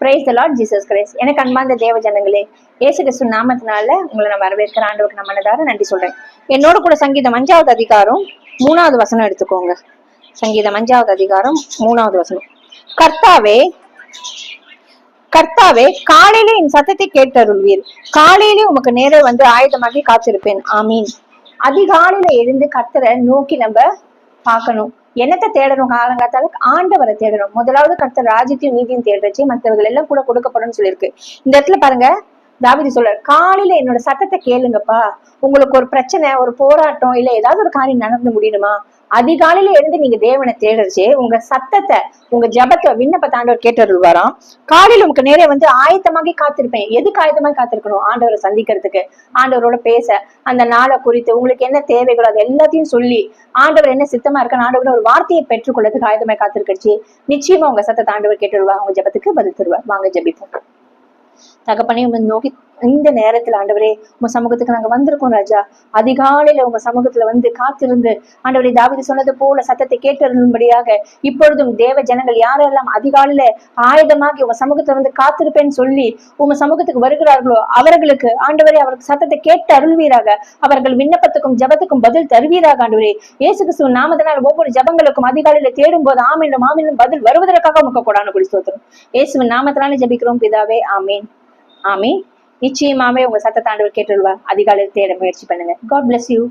Praise the lord Jesus Christ எனக்கு அன்பார்ந்த தேவ ஜனங்களே இயேசு கிறிஸ்து நாமத்தினால உங்களை நான் வரவேற்கிற ஆண்டவருக்கு நான் மனதார நன்றி சொல்றேன். என்னோட கூட சங்கீதம் அஞ்சாவது அதிகாரம் மூணாவது வசனம் எடுத்துக்கோங்க. சங்கீதம் அஞ்சாவது அதிகாரம் மூணாவது வசனம். கர்த்தாவே கர்த்தாவே காலையிலே என் சத்தத்தை கேட்டருள்வீர். காலையிலே உமக்கு நேரே வந்து ஆயுதமாகி காத்திருப்பேன். ஆமீன். அதிகாலையில எழுந்து கர்த்தரை நோக்கி நம்ம பார்க்கணும். என்னத்தை தேடணும்? காலங்காத்தால ஆண்டவரை தேடணும். முதலாவது கடத்த ராஜ்யத்தையும் நீதியும் தேடுறச்சு மற்றவர்கள் எல்லாம் கூட கொடுக்கப்படும் சொல்லியிருக்கு. இந்த இடத்துல பாருங்க தாவிதி சொல்றார் காலையில என்னோட சத்தத்தை கேளுங்கப்பா. உங்களுக்கு ஒரு பிரச்சனை ஒரு போராட்டம் இல்ல ஏதாவது ஒரு காரியம் நடந்து முடியணுமா? அதிகாலையில எழுந்து நீங்க தேவனை தேடுறச்சு உங்க சத்தத்தை உங்க ஜபத்தை விண்ணப்ப தாண்டவர் கேட்டுருவாராம் காலையில உங்களுக்கு நேரே வந்து ஆயத்தமாக காத்திருப்பேன். எதுக்கு ஆயத்தமாக காத்திருக்கணும்? ஆண்டவரை சந்திக்கிறதுக்கு. ஆண்டவரோட பேச அந்த நாளை குறித்து உங்களுக்கு என்ன தேவைகளோ அது எல்லாத்தையும் சொல்லி ஆண்டவர் என்ன சித்தமா இருக்க ஆண்டவர் ஒரு வார்த்தையை பெற்றுக்கொள்றதுக்கு ஆயுதமாய் காத்திருக்கச்சு நிச்சயமா உங்க சத்தத்தை ஆண்டவர் கேட்டுருவா உங்க ஜபத்துக்கு பதில் தருவார். வாங்க ஜபிப்போம். தகப்பனையும் உங்க நோக்கி இந்த நேரத்துல ஆண்டவரே உங்க சமூகத்துக்கு நாங்க வந்திருக்கோம் ராஜா. அதிகாலையில உங்க சமூகத்துல வந்து காத்திருந்து ஆண்டவரே தாவிதி சொன்னது போல சத்தத்தை கேட்டிருந்தபடியாக இப்பொழுதும் தேவ ஜனங்கள் யாரெல்லாம் அதிகாலையில ஆயுதமாகி உங்க சமூகத்துல வந்து காத்திருப்பேன்னு சொல்லி உங்க சமூகத்துக்கு வருகிறார்களோ அவர்களுக்கு ஆண்டவரே அவருக்கு சத்தத்தை கேட்டு அருள்வீராக. அவர்கள் விண்ணப்பத்துக்கும் ஜபத்துக்கும் பதில் தருவீராக ஆண்டவரே. இயேசு கிறிஸ்துவ நாமத்தினால் ஒவ்வொரு ஜபங்களுக்கும் அதிகாலையில தேடும் போது ஆமீனும் ஆமீனும் பதில் வருவதற்காக உங்க கொடான குடி ஸ்தோத்திரம் இயேசுவின் நாமத்தினால ஜபிக்கிறோம் பிதாவே. ஆமீன். ஆமீன். நிச்சயமாவே உங்க சத்த ஆண்டவர் கேட்டுருவா அதிகாலையில் தேட முயற்சி பண்ணுங்க. God bless you